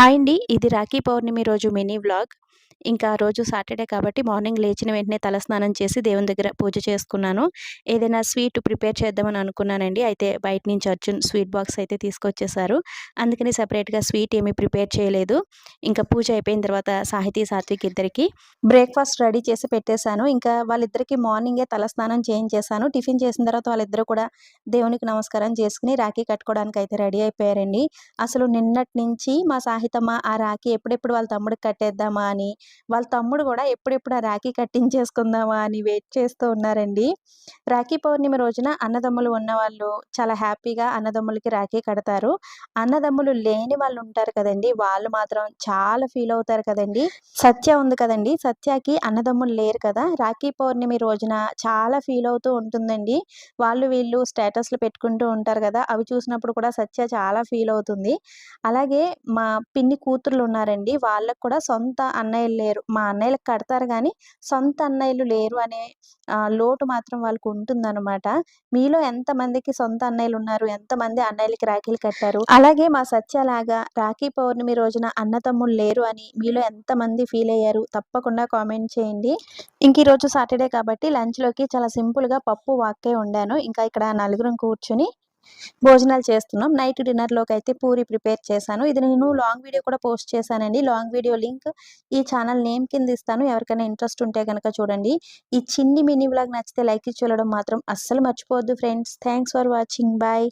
Hi అండి. ఇది రాఖీ పౌర్ణమి రోజు మినీ వ్లాగ్. ఇంకా రోజు సాటర్డే కాబట్టి మార్నింగ్ లేచిన వెంటనే తలస్నానం చేసి దేవుని దగ్గర పూజ చేసుకున్నాను. ఏదైనా స్వీట్ ప్రిపేర్ చేద్దామని అనుకున్నానండి. అయితే బయట నుంచి అర్జున్ స్వీట్ బాక్స్ అయితే తీసుకొచ్చేసారు. అందుకని సపరేట్గా స్వీట్ ఏమీ ప్రిపేర్ చేయలేదు. ఇంకా పూజ అయిపోయిన తర్వాత సాహితీ సాత్విక్ ఇద్దరికి బ్రేక్ఫాస్ట్ రెడీ చేసి పెట్టేశాను. ఇంకా వాళ్ళిద్దరికి మార్నింగే తలస్నానం చేయించేశాను. టిఫిన్ చేసిన తర్వాత వాళ్ళిద్దరూ కూడా దేవునికి నమస్కారం చేసుకుని రాఖీ కట్టుకోవడానికి అయితే రెడీ అయిపోయారండి. అసలు నిన్నటి నుంచి మా సాహితమ్మ ఆ రాఖీ ఎప్పుడెప్పుడు వాళ్ళ తమ్ముడికి కట్టేద్దామా అని వాళ్ళ తమ్ముడు కూడా ఎప్పుడెప్పుడు ఆ రాఖీ కట్టించేసుకుందామా అని వెయిట్ చేస్తూ ఉన్నారండి. రాఖీ పౌర్ణమి రోజున అన్నదమ్ములు ఉన్నవాళ్ళు చాలా హ్యాపీగా అన్నదమ్ములకి రాఖీ కడతారు. అన్నదమ్ములు లేని వాళ్ళు ఉంటారు కదండి. వాళ్ళు మాత్రం చాలా ఫీల్ అవుతారు కదండి. సత్య ఉంది కదండి. సత్యకి అన్నదమ్ములు లేరు కదా. రాఖీ పౌర్ణమి రోజున చాలా ఫీల్ అవుతూ ఉంటుందండి. వాళ్ళు వీళ్ళు స్టేటస్లు పెట్టుకుంటూ ఉంటారు కదా. అవి చూసినప్పుడు కూడా సత్య చాలా ఫీల్ అవుతుంది. అలాగే మా పిన్ని కూతుర్లు ఉన్నారండి. వాళ్ళకు కూడా సొంత అన్నయ్యలు లేరు. మా అన్నయ్యలకు కడతారు కానీ సొంత అన్నయ్యలు లేరు అనే లోటు మాత్రం వాళ్ళకు ఉంటుందన్నమాట. మీలో ఎంతమందికి సొంత అన్నయ్యలు ఉన్నారు? ఎంతమంది అన్నయ్యలకి రాఖీలు కట్టారు? అలాగే మా సత్యలాగా రాఖీ పౌర్ణమి రోజున అన్నతమ్ముళ్ళు లేరు అని మీలో ఎంతమంది ఫీల్ అయ్యారు? తప్పకుండా కామెంట్ చేయండి. ఇంక ఈరోజు సాటర్డే కాబట్టి లంచ్లోకి చాలా సింపుల్గా పప్పు వాక్కే వండాను. ఇంకా ఇక్కడ నలుగురం కూర్చుని భోజనాలు చేస్తున్నాం. నైట్ డిన్నర్లోకి అయితే పూరి ప్రిపేర్ చేశాను. ఇది నేను లాంగ్ వీడియో కూడా పోస్ట్ చేశానండి. లాంగ్ వీడియో లింక్ ఈ ఛానల్ నేమ్ కింద ఇస్తాను. ఎవరికైనా ఇంట్రెస్ట్ ఉంటే కనుక చూడండి. ఈ చిన్ని మినీ బ్లాగ్ నచ్చితే లైక్ ఇచ్చి చూడడం మాత్రం అస్సలు మర్చిపోవద్దు friends. Thanks for watching. Bye.